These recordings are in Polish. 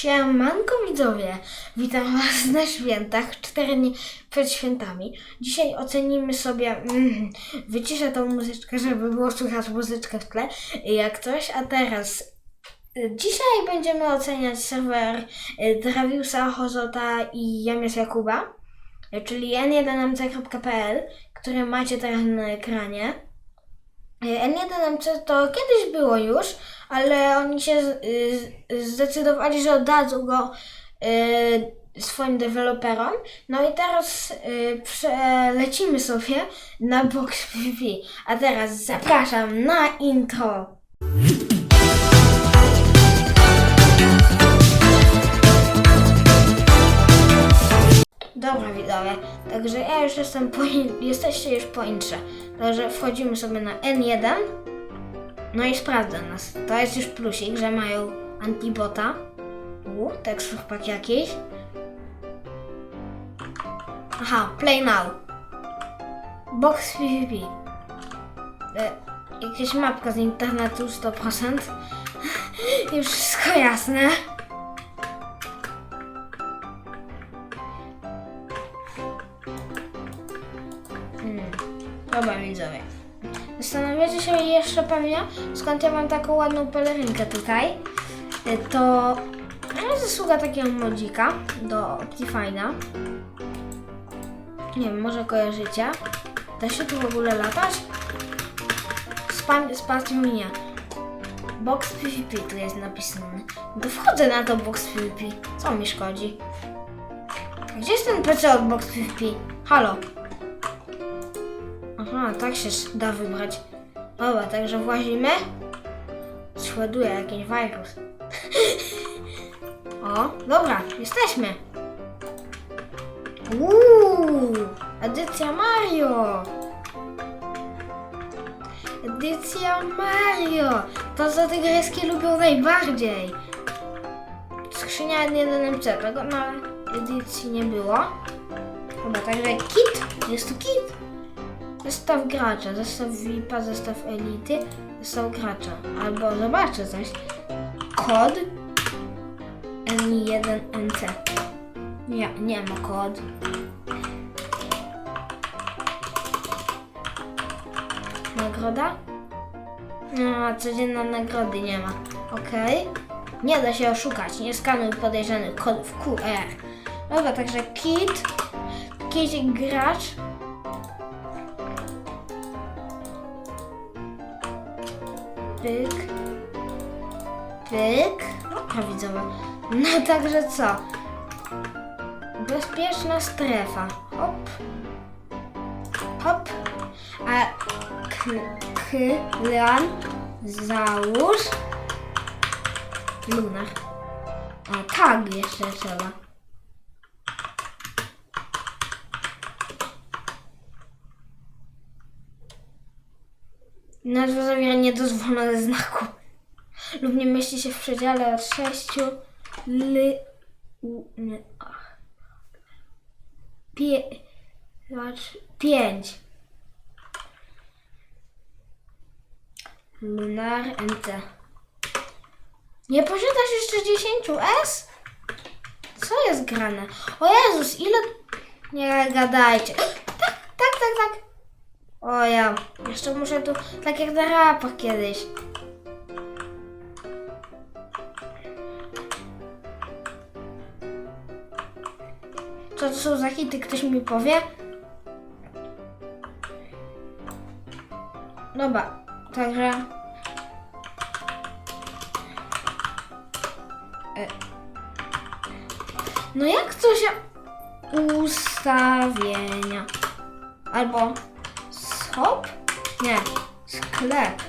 Siemanko widzowie, witam was na świętach, cztery dni przed świętami. Dzisiaj ocenimy sobie, mm, wyciszę tą muzyczkę, żeby było słychać muzyczkę w tle, jak coś, a teraz y, dzisiaj będziemy oceniać serwer y, Draviusa, Hozota i Jamies Jakuba, czyli n1mc.pl, który macie teraz na ekranie. Y, N1MC to kiedyś było już, ale oni się y, zdecydowali, że oddadzą go y, swoim deweloperom. No i teraz y, przelecimy sobie na Box PvP. A teraz zapraszam na intro. Dobra widzowie, także ja już jestem po, jesteście już po intrze. Także wchodzimy sobie na N1. No i sprawdza nas. To jest już plusik, że mają antibota. U, tekst pak jakiś. Aha, play now. Box PvP. E, jakaś mapka z internetu 100%. już wszystko jasne. Dobra widzowie. Zastanawiacie się jeszcze pewnie, skąd ja mam taką ładną pelerynkę tutaj. Y, To jest zasługa takiego modzika do Optifine'a. Nie wiem, może kojarzycie. Da się tu w ogóle latać? Spam, spać mnie. Box PvP tu jest napisane. No to wchodzę na to Box PvP. Co mi szkodzi? Gdzie jest ten PC od Box PvP? Halo? Aha, tak się da wybrać. Dobra, także włazimy. Śladuje jakiś wirus. o, dobra, jesteśmy. Uuu, edycja Mario. Edycja Mario. To co te greckie lubią najbardziej. Skrzynia 1MC, tego na edycji nie było. Dobra, także kit. Jest tu kit. Zestaw gracza, zestaw VIP-a, zestaw elity, zestaw gracza. Albo zobaczę coś. Kod N1NC. Nie, nie ma kod. Nagroda? No, codzienna nagrody nie ma. Okej. Nie da się oszukać. Nie skanuj podejrzanych kodów QR. Dobra, także kit. Kit gracz. Pyk. Pyk. A. No także co? Bezpieczna strefa. Hop. Hop. A klan załóż. Lunar. A tag jeszcze trzeba. Niedozwolone znaku lub nie mieści się w przedziale od 6 ly... u- nie, ach. Pie... Zobacz, 5 Lunar NT Nie posiadasz jeszcze 10 S? Co jest grane? O Jezus, ile... Nie gadajcie. Tak, tak, tak, tak. O ja, jeszcze muszę tu, tak jak na rapach kiedyś. Co to są za hity, ktoś mi powie? Dobra, także... E. No jak się... Ustawienia. Albo... Shop? Nie. Sklep.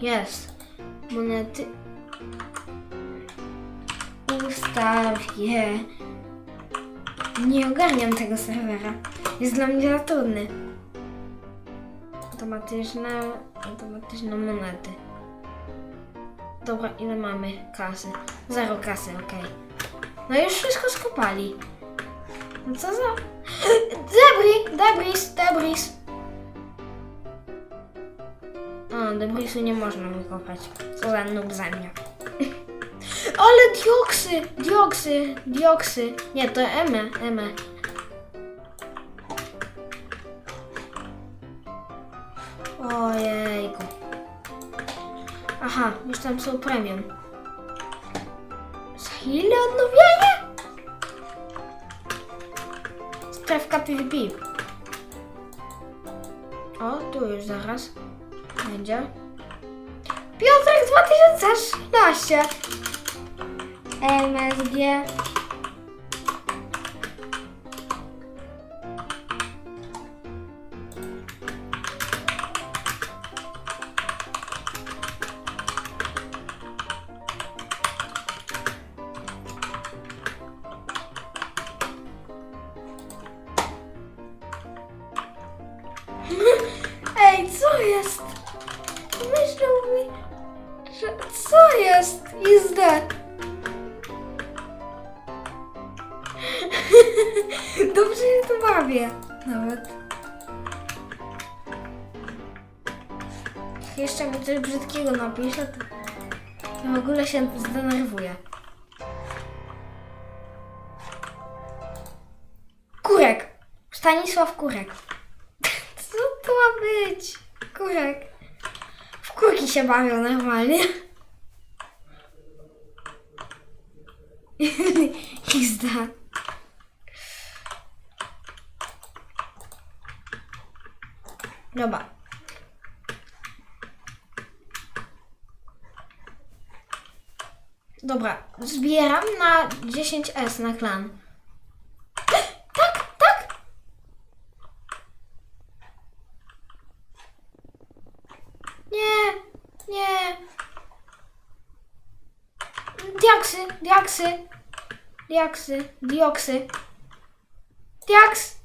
Jest. Monety. Ustawię. Nie ogarniam tego serwera. Jest dla mnie za trudny. Automatyczne, automatyczne monety. Dobra, ile mamy kasy? Zero kasy, okej. No już wszystko skopali. Co za... Debris, debris, debris. O, debrisu nie można wykopać. Co za noob ze mnie. Ale dioksy, dioksy, dioksy. Nie, to eme, eme. Ojejku. Aha, już tam są premium. Za ile odnowienie? Strefka PvP. O, tu już zaraz będzie. Piotrek 2013. MSG. Coś brzydkiego napisze, to w ogóle się zdenerwuję. Kurek. Stanisław Kurek. Co to ma być? Kurek. W kurki się bawią normalnie. Izda. Dobra. Dobra, zbieram na 10S na klan. Tak, tak! Nie, nie. Diaksy, diaksy, diaksy, dioksy. Diaks!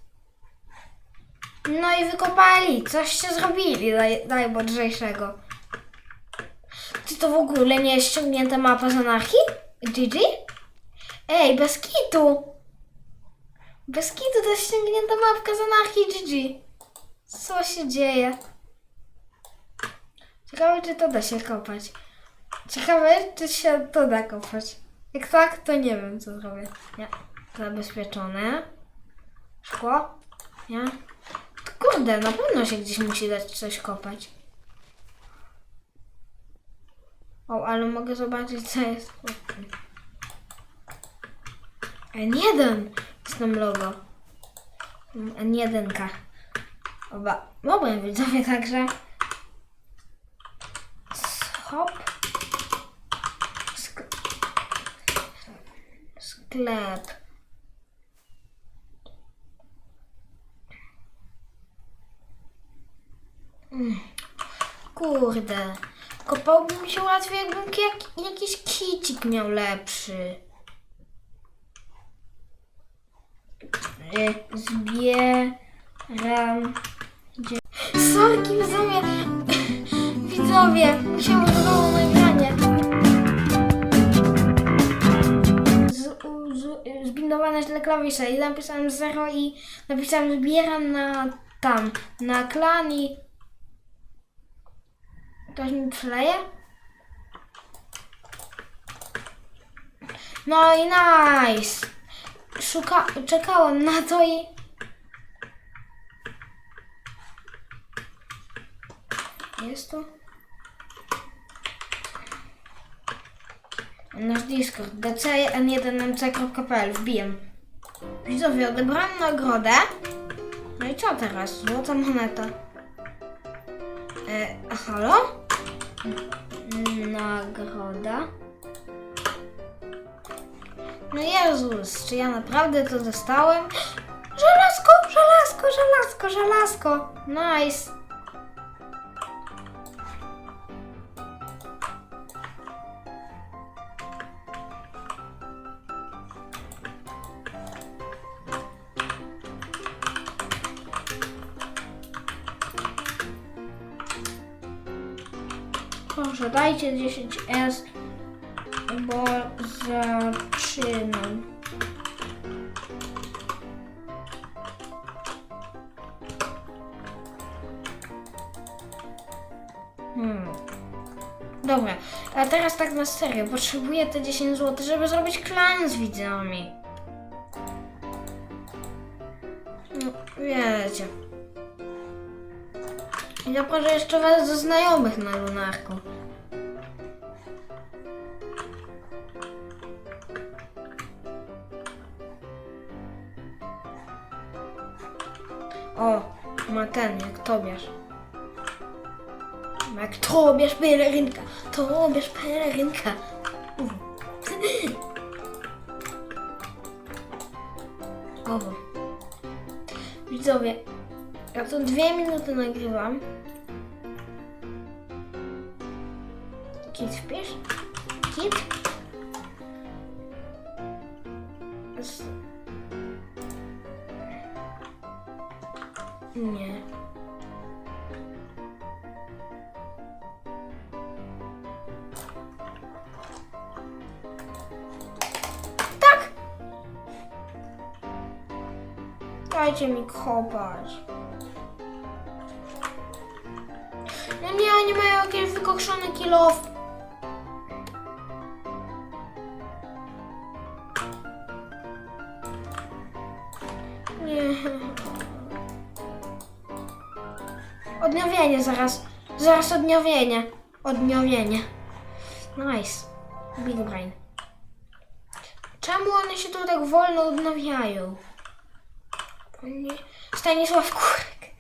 No i wykopali, coś się zrobili naj, najmądrzejszego. Czy to w ogóle nie jest ściągnięta mapa z anarchii? GG? Ej, bez kitu! Bez kitu to jest ściągnięta mapka z anarchii GG. Co się dzieje? Ciekawe, czy to da się kopać. Ciekawe, czy się to da kopać. Jak tak, to nie wiem, co zrobię. Nie. Zabezpieczone. Szkło. Nie. Kurde, na pewno się gdzieś musi dać coś kopać. O, ale mogę zobaczyć, co jest. N1 jest tam logo. N1. Oba. Mogłem widzowie także. Hop. Sk sklep. Mm. Kurde. Kopałby mi się łatwiej, jakbym jak, jakiś kicik miał lepszy. Y, Zbieram. Sorki, widzowie. Widzowie, musiałam znowu nagranie. Zbindowane źle klawisze i napisałem 0 i napisałem zbieram na tam, na klan i Ktoś mi przyleje? No i nice. Szuka... Czekałem na to i... Jest tu? Nasz Discord dcn1mc.pl wbijam. Widzowie, odebrałem nagrodę. No i co teraz? Złota moneta. E, halo? Nagroda. No Jezus, czy ja naprawdę to dostałem? Żelazko, żelazko, żelazko, żelazko. Nice. Dajcie 10S, bo zaczynam. Hmm. Dobra, A teraz tak na serio, potrzebuję te 10 zł, żeby zrobić klan z widzami. No, wiecie. I zaproszę jeszcze was do znajomych na lunarku. O, ma ten, jak Tobiasz. Jak Tobiasz pelerynka, Tobiasz pelerynka. O. Widzowie, ja tu dwie minuty nagrywam. Kit wpisz? Kit? Dajcie mi kopać. No nie, oni mają jakieś wykokszone kilof. Nie. Odnowienie zaraz. Zaraz odnowienie. Odnowienie. Nice. Big brain. Czemu one się tu tak wolno odnawiają? Nie. Stanisław Kurek.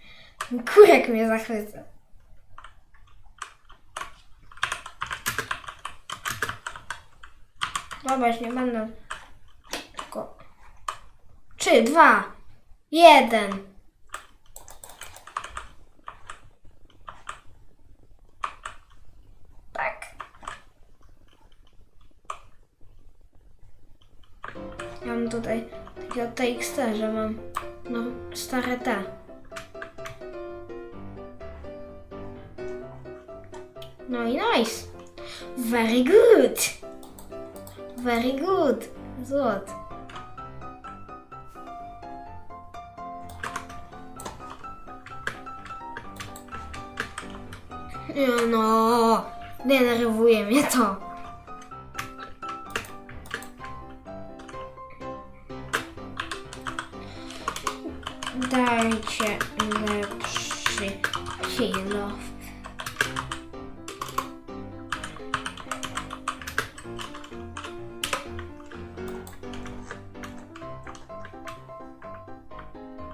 Kurek mnie zachwyca. Dobra, już nie będę. Tylko. Trzy, dwa, jeden. Tak. Ja mam tutaj takiego TXT, że mam no stare te. No i nice. Very good. Very good. Złot. Nie no, denerwuje mnie to. Lepszy kilo.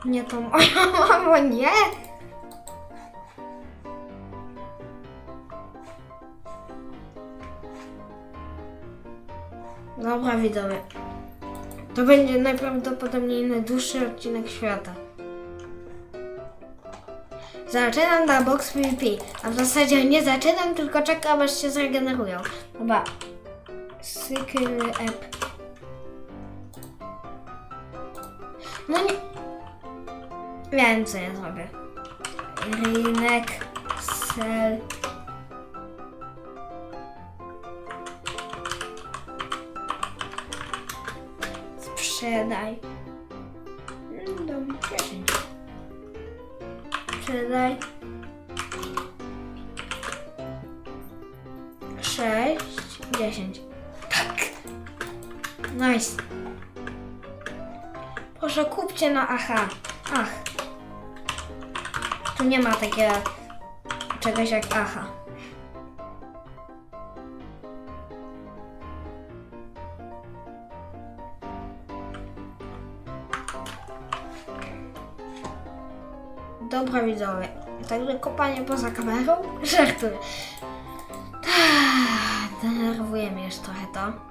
Nie to moja mama, nie. Dobra, widzowie. To będzie najprawdopodobniej najdłuższy odcinek świata. Zaczynam na box PvP, a w zasadzie nie zaczynam, tylko czekam aż się zregenerują. Chyba. Cycle app. No nie. Wiem co ja zrobię. Rynek, sell. Sprzedaj. Sprzedaj. 6, 10. Tak. Nice. Proszę kupcie na aha. Ach. Tu nie ma takiego czegoś jak aha. Widzowie. Także kopanie poza kamerą? Żartuję. Ah, Denerwuje mnie już trochę to.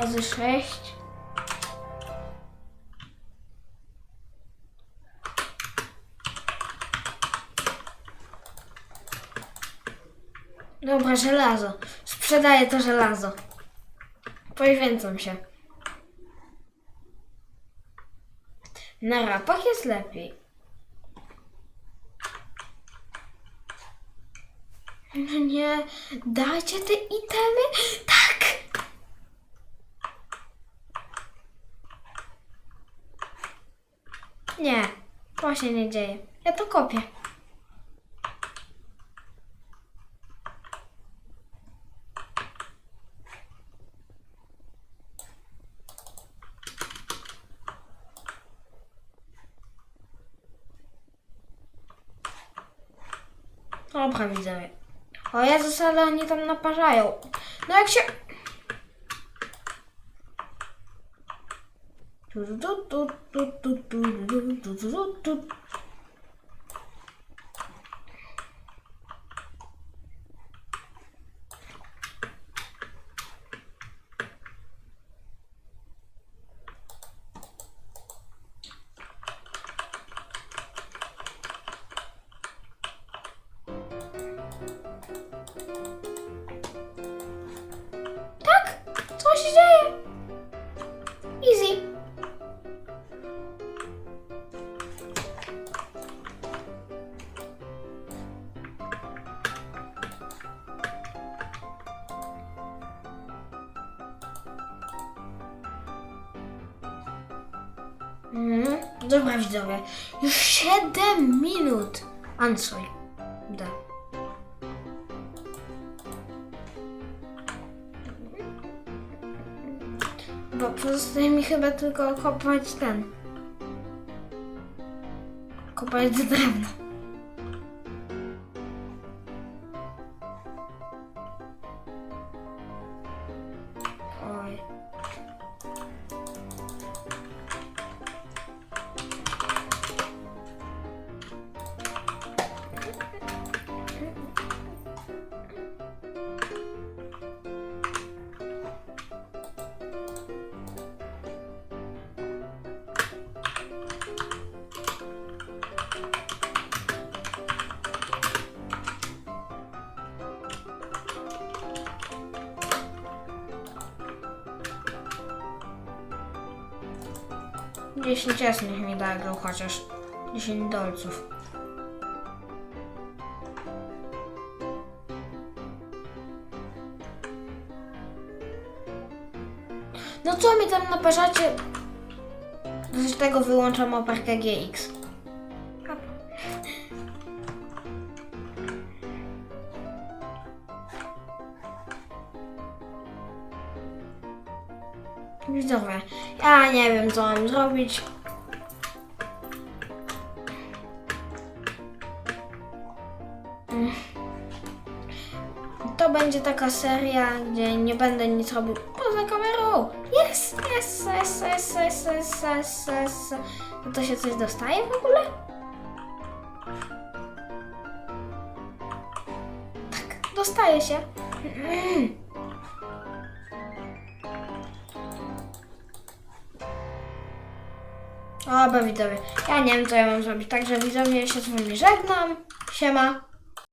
Razy sześć. Dobra, żelazo. Sprzedaję to żelazo. Poświęcam się. Na rapach jest lepiej. No nie, dajcie te itemy? Tak! Nie, to się nie dzieje. Ja to kopię. Dobra, widzowie. O Jezus, ale oni tam naparzają. No jak się... Mhm. Dobra widzowie, już 7 minut. Answer. Da. Bo pozostaje mi chyba tylko kopać ten. Kopać drewno. 10 jasnych mi dadzą chociaż. 10 dolców. No co mi tam naparzacie? Z tego wyłączam oparkę GX. Nie wiem co mam zrobić. To będzie taka seria, gdzie nie będę nic robił poza kamerą. Jest, jest, jest, jest, jest, jest, jest, jest. No to się coś dostaje w ogóle? Tak, dostaje się. Mm. Dobra widzowie, ja nie wiem co ja mam zrobić, także widzowie się z wami żegnam. Siema.